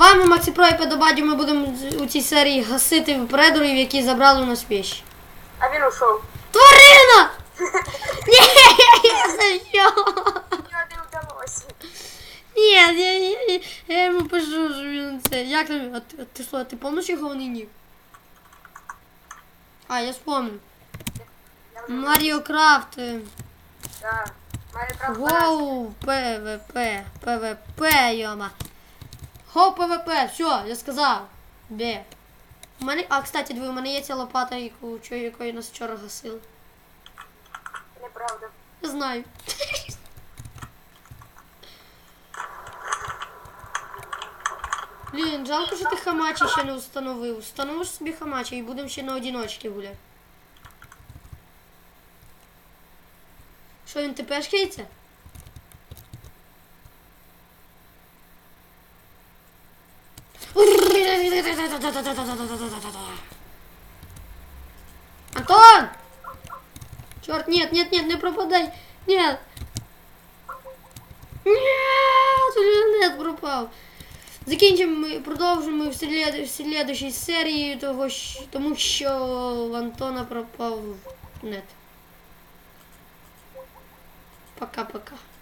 вами Максі Про і Педобаді ми будемо у цій серії гасити предорів, які забрали у нас вещи. А він ушов. Тварина! Ні, за що? Мені. Ні, я, я, я, я йому пишу, що він це. Як там? А ти, а ти що, а ти помниш його нік? А, я вспомнив. Я вже Маріо Крафт. е, Да. Право збиратися. ПВП, ПВП, йома. Гоу, ПВП, все, я сказав. Бе. У мене, а, кстати, диви, у мене є ця лопата, яку, якою нас вчора гасили. Неправда. Я знаю. Блін, жалко, що ти хамачі ще не встановив. Встановиш собі хамачі і будемо ще на одіночки гуляти. Що він тепешкається? Антон! Черт, нет, нет, нет, не пропадай. Нет. Нет, нет, пропав. Закінчимо ми, продовжимо в слід- в слідущій серії, того, що, тому що в Антона пропав нет. Пока-пока.